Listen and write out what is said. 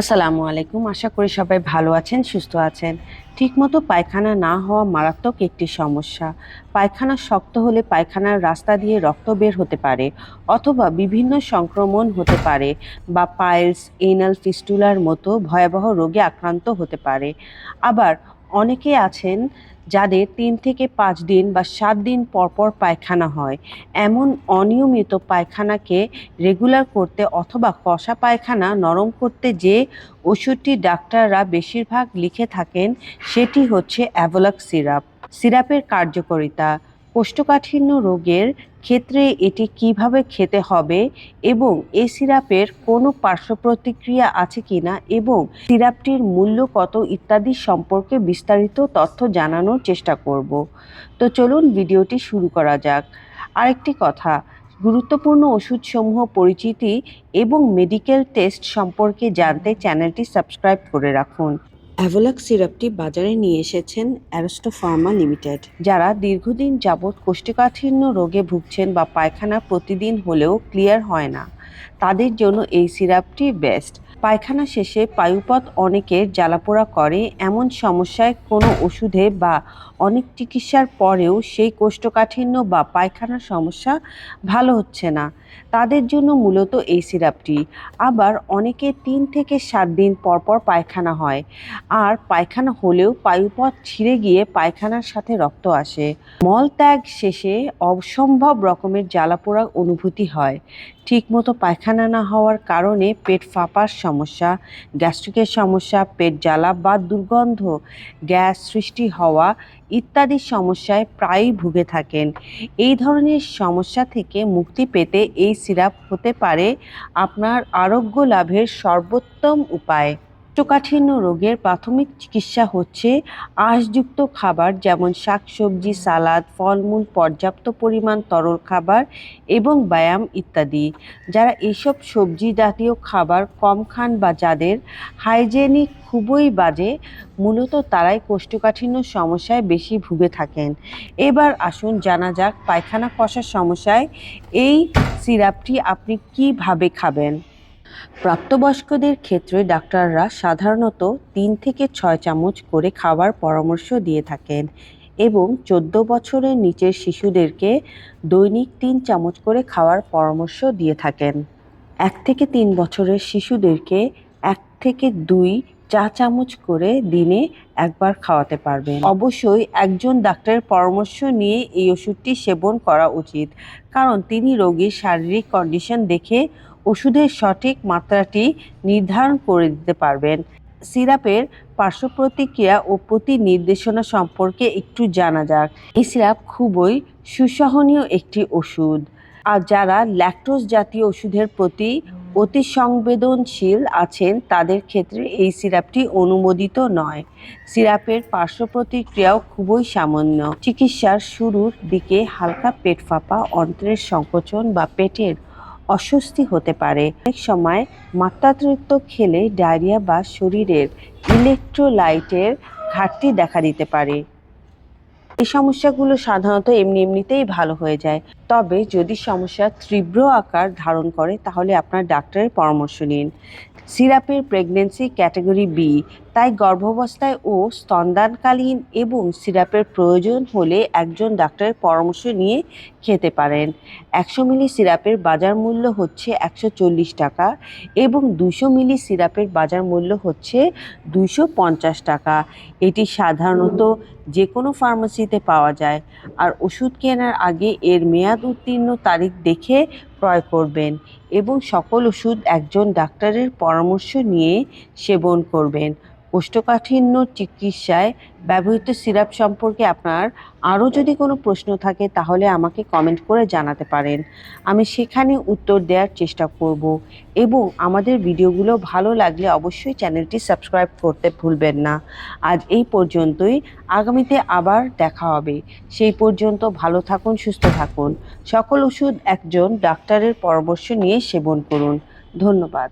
আসসালামু আলাইকুম। আশা করি সবাই ভালো আছেন সুস্থ আছেন। ঠিকমতো পায়খানা না হওয়া মারাত্মক একটি সমস্যা। পায়খানা শক্ত হলে পায়খানার রাস্তা দিয়ে রক্ত বের হতে পারে অথবা বিভিন্ন সংক্রমণ হতে পারে বা পাইলস, এনাল ফিস্টুলার মতো ভয়াবহ রোগে আক্রান্ত হতে পারে। আবার অনেকে আছেন যাদের তিন থেকে পাঁচ দিন বা সাত দিন পরপর পায়খানা হয়। এমন অনিয়মিত পায়খানাকে রেগুলার করতে অথবা কষা পায়খানা নরম করতে যে ওষুধটি ডাক্তাররা বেশিরভাগ লিখে থাকেন সেটি হচ্ছে অ্যাভোলাক সিরাপ। সিরাপের কার্যকারিতা, কোষ্ঠকাঠিন্য রোগের ক্ষেত্রে এটি কীভাবে খেতে হবে এবং এই সিরাপের কোনো পার্শ্ব প্রতিক্রিয়া আছে কিনা এবং সিরাপটির মূল্য কত ইত্যাদি সম্পর্কে বিস্তারিত তথ্য জানানোর চেষ্টা করব। তো চলুন ভিডিওটি শুরু করা যাক। আরেকটি কথা, গুরুত্বপূর্ণ ওষুধসমূহ পরিচিতি এবং মেডিকেল টেস্ট সম্পর্কে জানতে চ্যানেলটি সাবস্ক্রাইব করে রাখুন। অ্যাভোলাক সিরাপটি বাজারে নিয়ে এসেছেন অ্যারোস্টো ফার্মা লিমিটেড, যারা দীর্ঘদিন যাবৎ কোষ্ঠকাঠিন্য রোগে ভুগছেন বা পায়খানা প্রতিদিন হলেও ক্লিয়ার হয় না। তাদের জন্য এই সিরাপটি বেস্ট। পায়খানা শেষে পায়ুপথ অনেকের জ্বালাপোড়া করে, এমন সমস্যায় কোনো ওষুধে বা অনেক চিকিৎসার পরেও সেই কোষ্ঠকাঠিন্য বা পায়খানার সমস্যা ভালো হচ্ছে না। তাদের জন্য মূলত এই সিরাপটি। আবার অনেকে তিন থেকে সাত দিন পরপর পায়খানা হয়। আর পায়খানা হলেও পায়ুপথ ছিঁড়ে গিয়ে পায়খানার সাথে রক্ত আসে। মলত্যাগ শেষে অসম্ভব রকমের জ্বালাপোড়া অনুভূতি হয়। ঠিকমতো পায়খানা না হওয়ার কারণে পেট ফাঁপার সমস্যা, গ্যাস্ট্রিকের সমস্যা, পেট জ্বালা বা দুর্গন্ধ, গ্যাস সৃষ্টি হওয়া ইত্যাদি সমস্যায় প্রায়ই ভুগে থাকেন। এই ধরনের সমস্যা থেকে মুক্তি পেতে এই সিরাপ হতে পারে আপনার আরোগ্য লাভের সর্বোত্তম উপায়। কোষ্ঠকাঠিন্য রোগের প্রাথমিক চিকিৎসা হচ্ছে আঁশযুক্ত খাবার, যেমন শাকসবজি, সালাদ, ফলমূল, পর্যাপ্ত পরিমাণ তরল খাবার এবং ব্যায়াম ইত্যাদি। যারা এসব সবজি জাতীয় খাবার কম খান বা যাদের হাইজেনিক খুবই বাজে, মূলত তারাই কোষ্ঠকাঠিন্য সমস্যায় বেশি ভুগে থাকেন। এবার আসুন জানা যাক পায়খানা কষার সমস্যায় এই সিরাপটি আপনি কীভাবে খাবেন। প্রাপ্তবয়স্কদের ক্ষেত্রে ডাক্তাররা সাধারণত তিন থেকে ছয় চামচ করে খাবার পরামর্শ দিয়ে থাকেন এবং চোদ্দ বছরের নিচের শিশুদেরকে দৈনিক তিন চামচ করে খাওয়ার পরামর্শ দিয়ে থাকেন। এক থেকে তিন বছরের শিশুদেরকে এক থেকে দুই চা চামচ করে দিনে একবার খাওয়াতে পারবেন। অবশ্যই একজন ডাক্তারের পরামর্শ নিয়ে এই ওষুধটি সেবন করা উচিত, কারণ তিনি রোগীর শারীরিক কন্ডিশন দেখে ওষুধের সঠিক মাত্রাটি নির্ধারণ করে দিতে পারবেন। সিরাপের পার্শ্ব প্রতিক্রিয়া ও প্রতি নির্দেশনা সম্পর্কে একটু জানা যাক। এই সিরাপ খুবই সুসহনীয় একটি ওষুধ। আর যারা ল্যাকটোজ জাতীয় ওষুধের প্রতি অতি সংবেদনশীল আছেন, তাদের ক্ষেত্রে এই সিরাপটি অনুমোদিত নয়। সিরাপের পার্শ্ব প্রতিক্রিয়াও খুবই সামান্য। চিকিৎসার শুরুর দিকে হালকা পেট ফাঁপা, অন্ত্রের সংকোচন বা পেটের অস্বস্তি হতে পারে। অনেক সময় মাত্রাতিরিক্ত খেলে ডায়রিয়া বা শরীরের ইলেকট্রোলাইটের ঘাটতি দেখা দিতে পারে। এই সমস্যাগুলো সাধারণত এমনি এমনিতেই ভালো হয়ে যায়। তবে যদি সমস্যা তীব্র আকার ধারণ করে, তাহলে আপনার ডাক্তারের পরামর্শ নিন। সিরাপের প্রেগনেন্সি ক্যাটাগরি বি তাই গর্ভাবস্থায় ও স্তনদানকালীন এবং সিরাপের প্রয়োজন হলে একজন ডাক্তারের পরামর্শ নিয়ে খেতে পারেন। একশো মিলি সিরাপের বাজার মূল্য হচ্ছে একশো চল্লিশ টাকা এবং দুশো মিলি সিরাপের বাজার মূল্য হচ্ছে দুশো পঞ্চাশ টাকা। এটি সাধারণত যে কোনো ফার্মেসিতে পাওয়া যায়। আর ওষুধ কেনার আগে এর মেয়াদ উত্তীর্ণ তারিখ দেখে ক্রয় করবেন এবং সকল ওষুধ একজন ডাক্তারের পরামর্শ নিয়ে সেবন করবেন। কোষ্ঠকাঠিন্য চিকিৎসায় ব্যবহৃত সিরাপ সম্পর্কে আপনার আরও যদি কোনো প্রশ্ন থাকে, তাহলে আমাকে কমেন্ট করে জানাতে পারেন। আমি সেখানে উত্তর দেওয়ার চেষ্টা করব এবং আমাদের ভিডিওগুলো ভালো লাগলে অবশ্যই চ্যানেলটি সাবস্ক্রাইব করতে ভুলবেন না। আজ এই পর্যন্তই, আগামীতে আবার দেখা হবে। সেই পর্যন্ত ভালো থাকুন, সুস্থ থাকুন। সকল ওষুধ একজন ডাক্তারের পরামর্শ নিয়ে সেবন করুন। ধন্যবাদ।